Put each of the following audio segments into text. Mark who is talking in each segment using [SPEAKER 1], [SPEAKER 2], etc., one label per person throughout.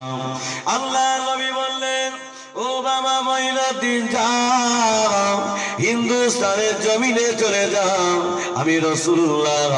[SPEAKER 1] আল্লাহ নবী বললেন, ও বাবা মহিনুদ্দিন যাও। হিন্দুস্তানের জমিনে চলে যাও। আমি রসুল্লাহ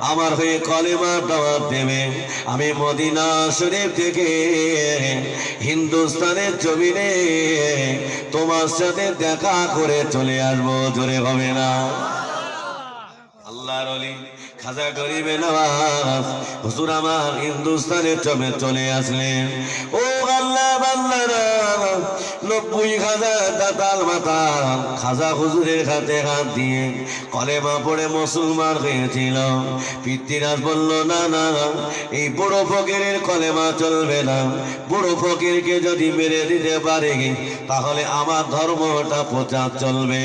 [SPEAKER 1] আমার হয়ে কলেমা দাওয়াত দেবে। আমি মদিনা শরীফ থেকে হিন্দুস্তানের জমিনে তোমার সাথে দেখা করে চলে আসব। জোরে হবে না? আল্লাহর অলি। খাজা গরিবে নওয়াজ। হুজুর আমার হিন্দুস্তানে চমে চলে আসলেন। ও আল্লাহ বান্দারা, নব্বই হাজার দাতাল মাতা, খাজা হুজুরের হাতে হাত দিয়ে কলেমা পড়ে মুসলমান হয়েছিল। পিতৃরাজ বলল, না না, এই বড় ফকিরের কলেমা চলবে না। বড় ফকিরকে যদি মেরে দিতে পারে, তাহলে আমার ধর্মটা প্রচার চলবে।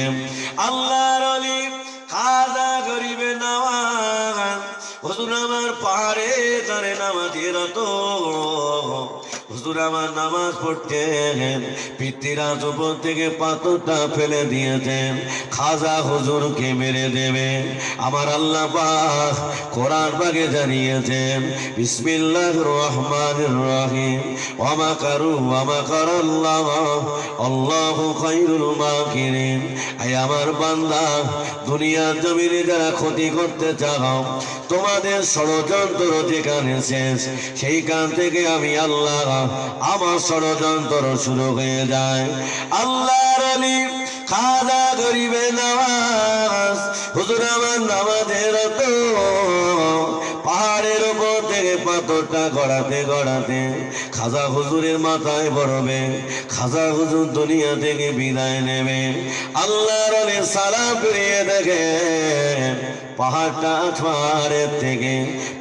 [SPEAKER 1] আল্লাহর অলি হুজুর আমার পাহাড়ে তারে নামাজের তো হুজুর আমার নামাজ পড়তেন। পিতৃরাজ উপর থেকে পাথরটা ফেলে দিয়েছেন। খাজা হুজুরকে মেরে দেবে আমার আল্লাহ পাক কোরআন পাকে জানিয়েছেন বিসমিল্লাহ রহমান রহিম। ওমা কারু, ওমা কারাল্লাহ। আল্লাহ খাইরুল মাকিরিন আই আমার বান্দা, দুনিয়ার জমিনে যারা ক্ষতি করতে চাও, তোমাদের ষড়যন্ত্র যেখানে শেষ, সেইখান থেকে আমি আল্লাহ আমার ষড়যন্ত্র শুরু হয়ে যায়। আল্লাহর অলি খাজা করিবে নামাজ হুজুর আমার নামাজের তো পাথরটা গড়াতে গড়াতে খাজা হুজুরের মাথায় পড়বে, খাজা হুজুর দুনিয়া থেকে বিদায় নেবে। আল্লাহর সালাম ফিরিয়ে দেখে, পাহাড়টা পাহাড়ের থেকে,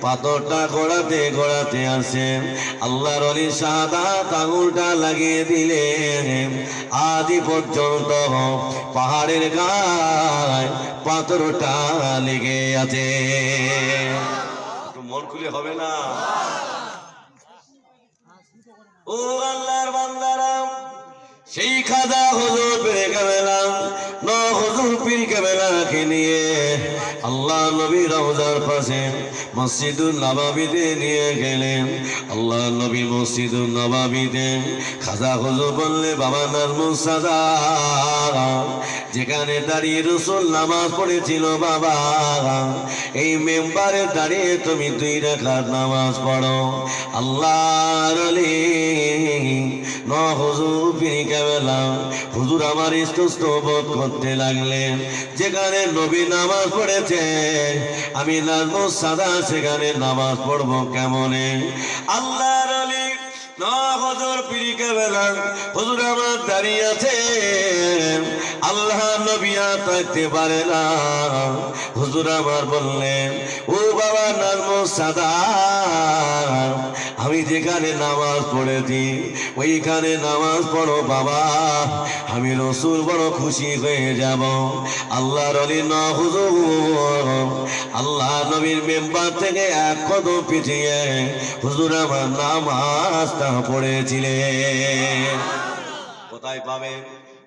[SPEAKER 1] পাথরটা গড়াতে গড়াতে আসে। আল্লাহর অলি সাদা আঙুলটা লাগিয়ে দিলেন আদি পর্যন্ত পাহাড়ের গায়ে পাথরটা লেগে আছে। মন খুলে হবে না। ও আল্লাহর বান্দারাম সেই খাজা হুজুর পেয়ে গেলাম ন হুজুর পীর কামেলাকে নিয়ে। আল্লাহ নবী রওজার পাশে মসজিদুল নবাবিতে নিয়ে গেলেন। আল্লাহ নবী মসজিদুল নবাবিতে খাজা হুজুর বললে, বাবা নাজমুল সাদা যেখানে দাঁড়িয়ে রসুল নামাজ পড়েছিল, বাবা, এই মেম্বারে দাঁড়িয়ে তুমি দুই রেখার নামাজ পড়ো। আল্লাহর আলী ন হুজুর পিনি কেবেলা হুজুর আমার ইস্তস্ত বোধ করতে লাগলেন। যেখানে নবী নামাজ পড়েছে আমি নাজমু সাদা, সেখানে নামাজ পড়ব কেমনে? আল্লাহ আলী, ন কেবেলা হুজুর আমার দাঁড়িয়ে আছে আল্লাহ নবী থাকতে পারে না। হুজুর আমার বললেন, ও বাবা নাম সাদা, আমি যেখানে নামাজ পড়েছি, ওইখানে নামাজ পড়ো বাবা, আমি রসুল বড় খুশি হয়ে যাব। আল্লাহর ন হুজুর, আল্লাহ নবীর মেম্বার থেকে এক কদম পিছিয়ে হুজুর আমার নামাজটা পড়েছিলেন। কোথায় পাবে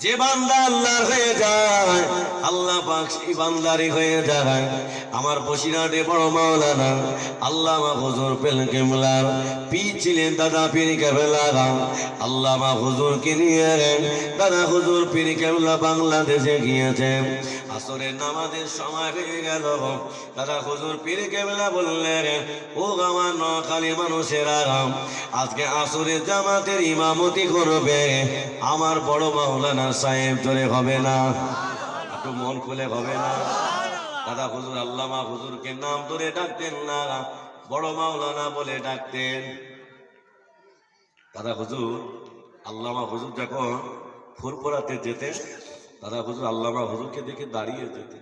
[SPEAKER 1] যে বান্দা আল্লাহর হয়ে যায়, আল্লাহ পাক সেই বান্দারি হয়ে যায়। আমার বসিরাটে বড় মাওলানা আল্লাহ মা হুজুর পেল কেমলার পি ছিলেন দাদা পীর কেবলা আল্লাহ মা হুজুরকে নিয়ে দাদা হুজুর পীর কেবলা বাংলাদেশে গিয়েছেন আসরের নামাজের সময় হয়ে গেল। দাদা হুজুর পীর কেবলা বললেন, ও আমার নখালি মানুষের আরাম আজকে আসরের জামাতের ইমামতি করবে। আমার বড় মাওলানা সাহেব ধরে হবে না? একটু মন খুলে হবে না? দাদা হুজুর, আল্লামা হুজুরকে নাম ধরে ডাকতেন না। বড় মাওলানা বলে ডাকতেন। দাদা হুজুর, আল্লামা হুজুর যখন ফুরপুরাতে যেতেন দাদা হুজুর আল্লামা হুজুরকে দেখে দাঁড়িয়ে যেতে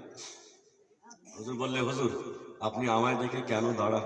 [SPEAKER 1] হুজুর বললে, হুজুর, আপনি আমায় দেখে কেন দাঁড়ান?